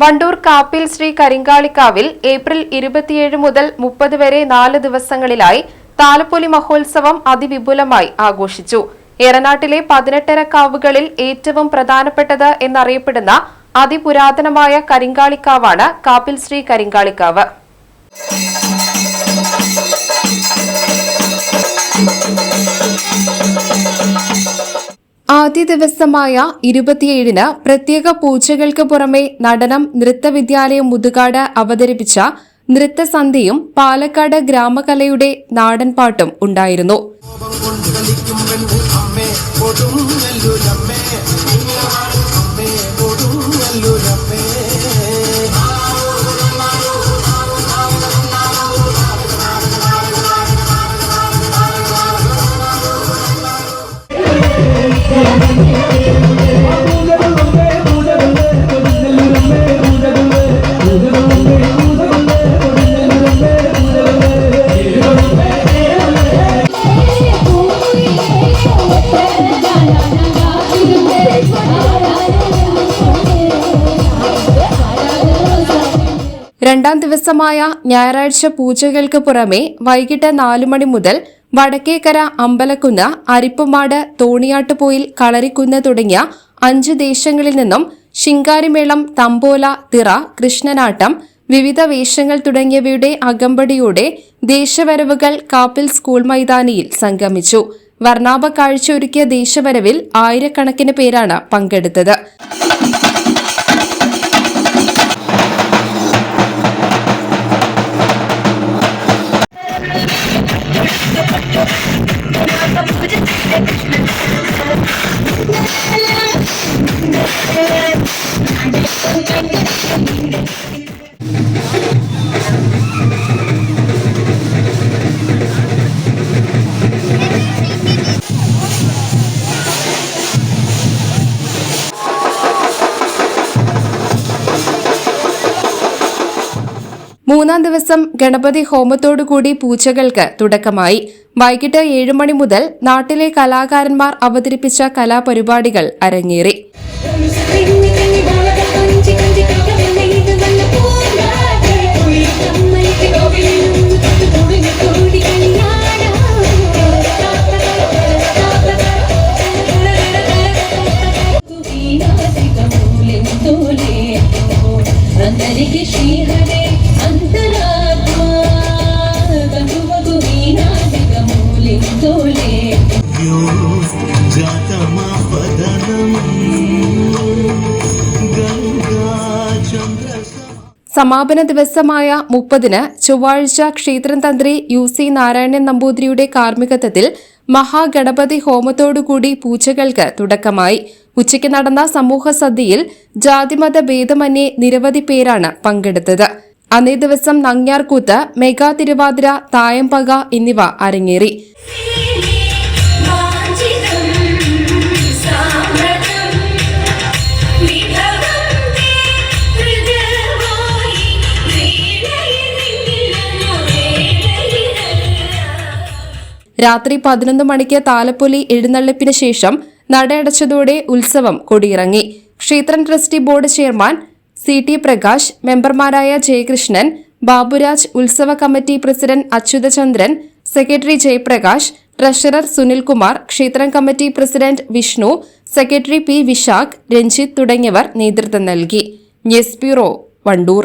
വണ്ടൂർ കാപ്പിൽ ശ്രീ കരിങ്കാളിക്കാവിൽ ഏപ്രിൽ ഇരുപത്തിയേഴ് മുതൽ മുപ്പത് വരെ നാല് ദിവസങ്ങളിലായി താലപ്പൊലി മഹോത്സവം അതിവിപുലമായി ആഘോഷിച്ചു. ഏറനാട്ടിലെ പതിനെട്ടര കാവുകളിൽ ഏറ്റവും പ്രധാനപ്പെട്ടത് എന്നറിയപ്പെടുന്ന അതിപുരാതനമായ കരിങ്കാളിക്കാവാണ് കാപ്പിൽ ശ്രീ കരിങ്കാളിക്കാവ്. ആദ്യ ദിവസമായ ഇരുപത്തിയേഴിന് പ്രത്യേക പൂജകൾക്ക് പുറമെ നടനം നൃത്തവിദ്യാലയം മുതുകാട് അവതരിപ്പിച്ച നൃത്തസന്ധ്യയും പാലക്കാട് ഗ്രാമകലയുടെ നാടൻപാട്ടും ഉണ്ടായിരുന്നു. രണ്ടാം ദിവസമായ ഞായറാഴ്ച പൂജകൾക്ക് പുറമെ വൈകിട്ട് നാലു മണി മുതൽ വടക്കേക്കര അമ്പലക്കുന്ന് അരിപ്പുമാട് തോണിയാട്ടുപോയിൽ കളരിക്കുന്ന് തുടങ്ങിയ അഞ്ച് ദേശങ്ങളിൽ നിന്നും ശിങ്കാരിമേളം തമ്പോല തിറ കൃഷ്ണനാട്ടം വിവിധ വേഷങ്ങൾ തുടങ്ങിയവയുടെ അകമ്പടിയോടെ ദേശവരവുകൾ കാപ്പിൽ സ്കൂൾ മൈതാനിയിൽ സംഗമിച്ചു. വർണാഭ കാഴ്ചയൊരുക്കിയ ദേശവരവിൽ ആയിരക്കണക്കിന് പേരാണ് പങ്കെടുത്തത്. Thank you. മൂന്നാം ദിവസം ഗണപതി ഹോമത്തോടുകൂടി പൂജകൾക്ക് തുടക്കമായി വൈകിട്ട് ഏഴു മണി മുതൽ നാട്ടിലെ കലാകാരന്മാർ അവതരിപ്പിച്ച കലാപരിപാടികൾ അരങ്ങേറി സമാപന ദിവസമായ മുപ്പതിന് ചൊവ്വാഴ്ച ക്ഷേത്രം തന്ത്രി യു സി നാരായണൻ നമ്പൂതിരിയുടെ കാർമ്മികത്വത്തിൽ മഹാഗണപതി ഹോമത്തോടുകൂടി പൂജകൾക്ക് തുടക്കമായി. ഉച്ചയ്ക്ക് നടന്ന സമൂഹ സദ്യയിൽ ജാതിമത ഭേദമന്യേ നിരവധി പേരാണ് പങ്കെടുത്തത്. അന്നേ ദിവസം നങ്ങ്യാർകൂത്ത് മെഗാ തിരുവാതിര തായമ്പക എന്നിവ അരങ്ങേറി. രാത്രി പതിനൊന്ന് മണിക്ക് താലപ്പൊലി എഴുന്നള്ളിപ്പിന് ശേഷം നടയടച്ചതോടെ ഉത്സവം കൊടിയിറങ്ങി. ക്ഷേത്രം trustee board chairman C T Prakash മെമ്പർമാരായ ജയകൃഷ്ണൻ ബാബുരാജ് ഉത്സവ committee president Achuthachandran secretary Jayaprakash treasurer Sunilkumar ക്ഷേത്രം committee president Vishnu secretary P Vishakh Ranjith തുടങ്ങിയവർ നേതൃത്വം നൽകി. News bureau Wandoor.